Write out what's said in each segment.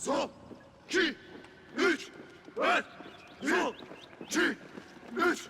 sol, iki, üç, dört, sol, iki, üç,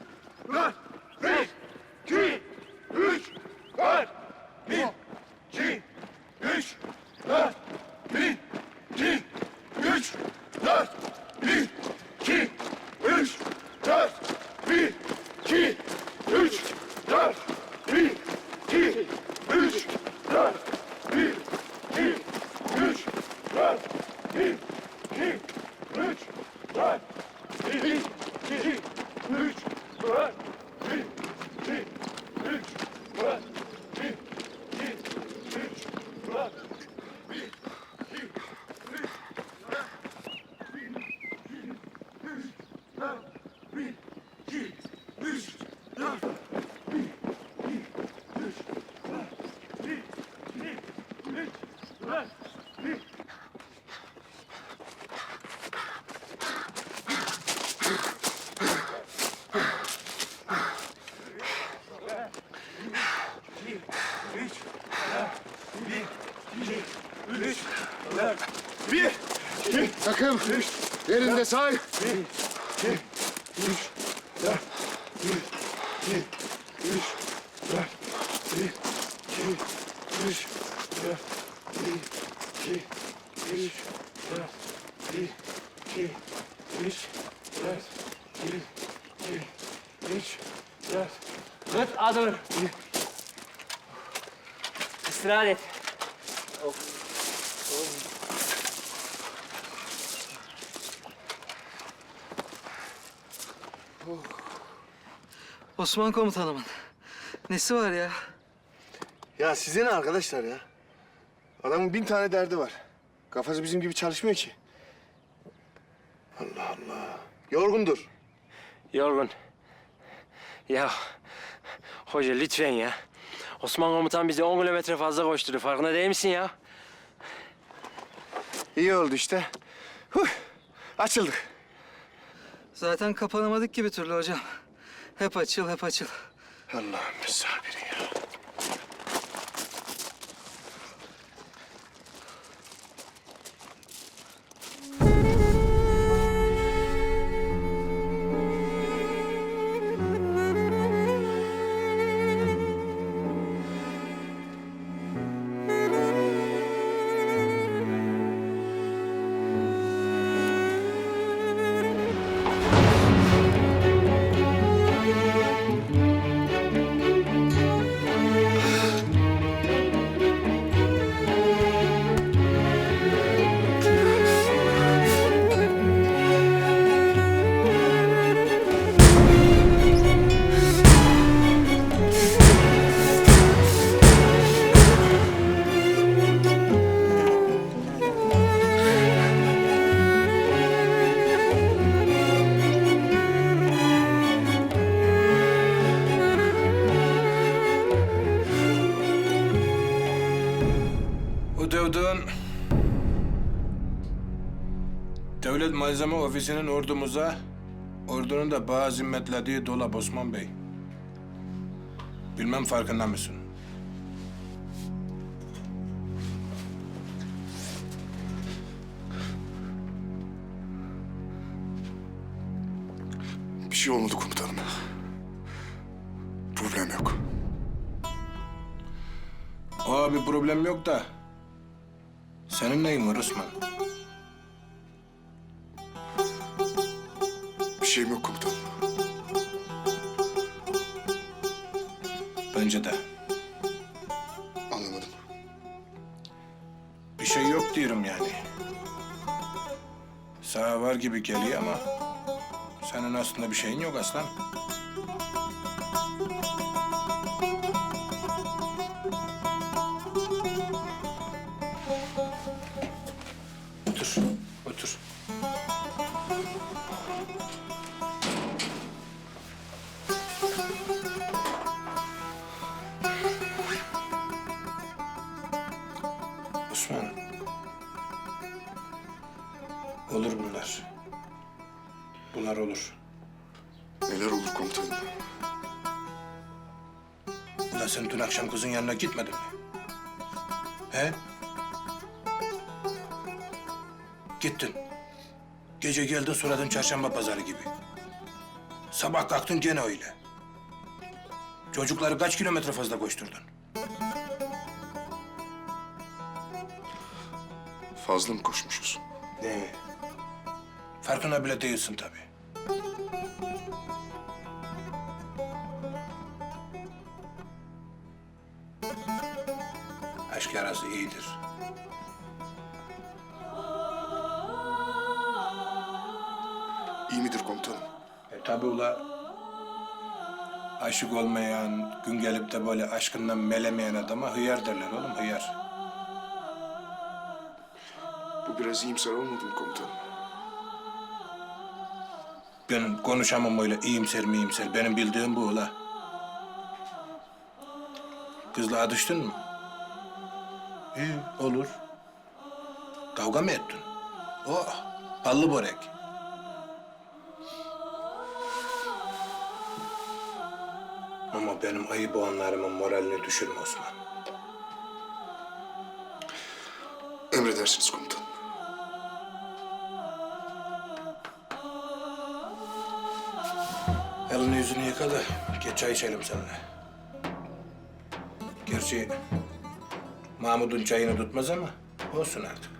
sayayım. Yerinde say. Bir, iki, üç, dört. Bir, iki, üç, dört. Bir, iki, üç, dört. Bir, iki, üç, dört. Bir, iki, üç, dört. Bir, iki, üç, dört. Kıt adım. İstirahat et. Of. Osman komutanımın. Nesi var ya? Ya size ne arkadaşlar ya? Adamın bin tane derdi var. Kafası bizim gibi çalışmıyor ki. Allah Allah. Yorgundur. Yorgun. Ya hoca lütfen ya. Osman komutan bizi 10 kilometre fazla koşturdu. Farkında değil misin ya? İyi oldu işte. Huh. Açıldık. Zaten kapanamadık ki bir türlü hocam. Hep açıl, hep açıl. Allah'ım misafiri ya. Devlet Malzeme Ofisi'nin ordumuza, ordunun da bağ zimmetlediği dolap Osman Bey. Bilmem farkında mısın? Bir şey olmadı komutanım. Problem yok. Abi problem yok da. Senin neyin var Osman? Şeyim yok komutanım. Bence de. Anlamadım. Bir şey yok diyorum yani. Sağa var gibi geliyor ama... ...senin aslında bir şeyin yok aslan. Otur, olur. Neler olur komutanım? Ulan sen dün akşam kızın yanına gitmedin mi? He? Gittin. Gece geldin suratın çarşamba pazarı gibi. Sabah kalktın gene öyle. Çocukları kaç kilometre fazla koşturdun? Fazla mı koşmuşuz? Ne? Farkına bile değilsin tabii. Aşk yarası iyidir. İyi midir komutanım? E tabi ula. Aşık olmayan, gün gelip de böyle aşkından melemeyen adama hıyar derler oğlum, hıyar. Bu biraz iyimser olmadı mı komutanım? Ben konuşamam öyle iyimser miyimser. Benim bildiğim bu ula. Kızla adıştın mı? İyi, olur. Kavga mı ettin? Oh, ballı börek. Ama benim ayıp olanlarımın moralini düşürme Osman. Emredersiniz komutanım. Elini yüzünü yıka da geç çay içelim seninle. Gerçi Mahmud'un çayını tutmaz ama olsun artık.